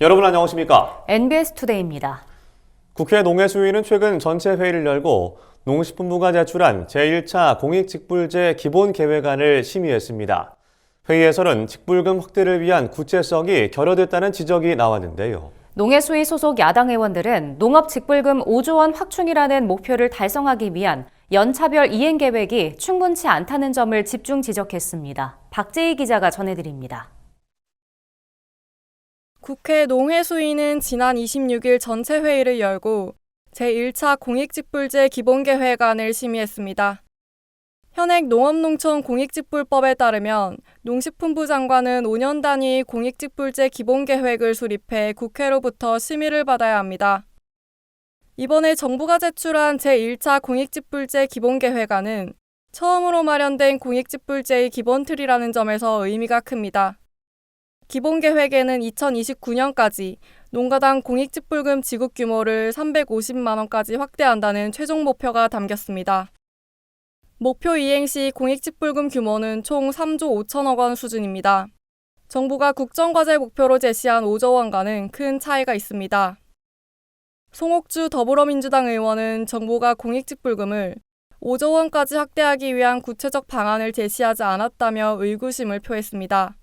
여러분 안녕하십니까? NBS 투데이입니다. 국회 농해수위는 최근 전체 회의를 열고 농식품부가 제출한 제1차 공익직불제 기본계획안을 심의했습니다. 회의에서는 직불금 확대를 위한 구체성이 결여됐다는 지적이 나왔는데요. 농해수위 소속 야당 의원들은 농업 직불금 5조 원 확충이라는 목표를 달성하기 위한 연차별 이행 계획이 충분치 않다는 점을 집중 지적했습니다. 박재희 기자가 전해드립니다. 국회 농해수위는 지난 26일 전체 회의를 열고 제1차 공익직불제 기본계획안을 심의했습니다. 현행 농업농촌 공익직불법에 따르면 농식품부 장관은 5년 단위 공익직불제 기본계획을 수립해 국회로부터 심의를 받아야 합니다. 이번에 정부가 제출한 제1차 공익직불제 기본계획안은 처음으로 마련된 공익직불제의 기본 틀이라는 점에서 의미가 큽니다. 기본 계획에는 2029년까지 농가당 공익직불금 지급 규모를 350만 원까지 확대한다는 최종 목표가 담겼습니다. 목표 이행 시 공익직불금 규모는 총 3조 5천억 원 수준입니다. 정부가 국정과제 목표로 제시한 5조 원과는 큰 차이가 있습니다. 송옥주 더불어민주당 의원은 정부가 공익직불금을 5조 원까지 확대하기 위한 구체적 방안을 제시하지 않았다며 의구심을 표했습니다.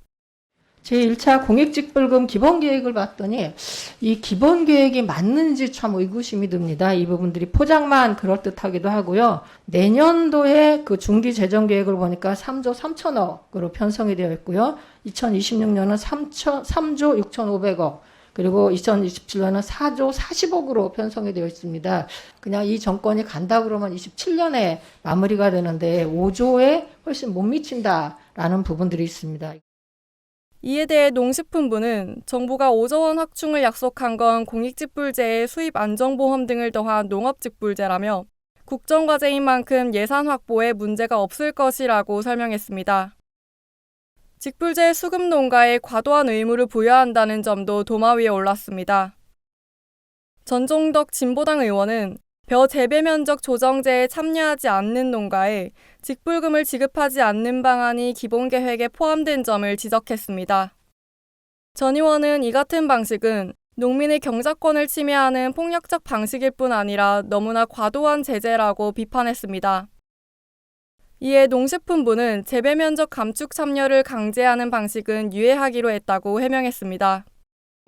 제 1차 공익직불금 기본계획을 봤더니 이 기본계획이 맞는지 참 의구심이 듭니다. 이 부분들이 포장만 그럴듯하기도 하고요. 내년도에 그 중기재정계획을 보니까 3조 3천억으로 편성이 되어 있고요. 2026년은 3천, 3조 6,500억, 그리고 2027년은 4조 40억으로 편성이 되어 있습니다. 그냥 이 정권이 간다 그러면 27년에 마무리가 되는데 5조에 훨씬 못 미친다라는 부분들이 있습니다. 이에 대해 농식품부는 정부가 5조 원 확충을 약속한 건 공익직불제에 수입 안정보험 등을 더한 농업직불제라며 국정과제인 만큼 예산 확보에 문제가 없을 것이라고 설명했습니다. 직불제 수급 농가에 과도한 의무를 부여한다는 점도 도마 위에 올랐습니다. 전종덕 진보당 의원은 벼 재배 면적 조정제에 참여하지 않는 농가에 직불금을 지급하지 않는 방안이 기본 계획에 포함된 점을 지적했습니다. 전 의원은 이 같은 방식은 농민의 경작권을 침해하는 폭력적 방식일 뿐 아니라 너무나 과도한 제재라고 비판했습니다. 이에 농식품부는 재배 면적 감축 참여를 강제하는 방식은 유예하기로 했다고 해명했습니다.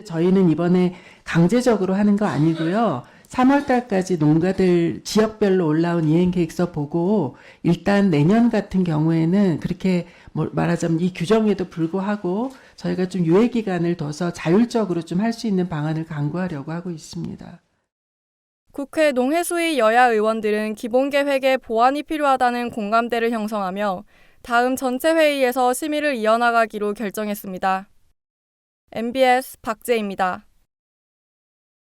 저희는 이번에 강제적으로 하는 거 아니고요. 3월 달까지 농가들 지역별로 올라온 이행 계획서 보고 일단 내년 같은 경우에는 그렇게 뭐 말하자면 이 규정에도 불구하고 저희가 좀 유예 기간을 둬서 자율적으로 좀 할 수 있는 방안을 강구하려고 하고 있습니다. 국회 농해수위 여야 의원들은 기본 계획에 보완이 필요하다는 공감대를 형성하며 다음 전체 회의에서 심의를 이어나가기로 결정했습니다. MBS 박재입니다.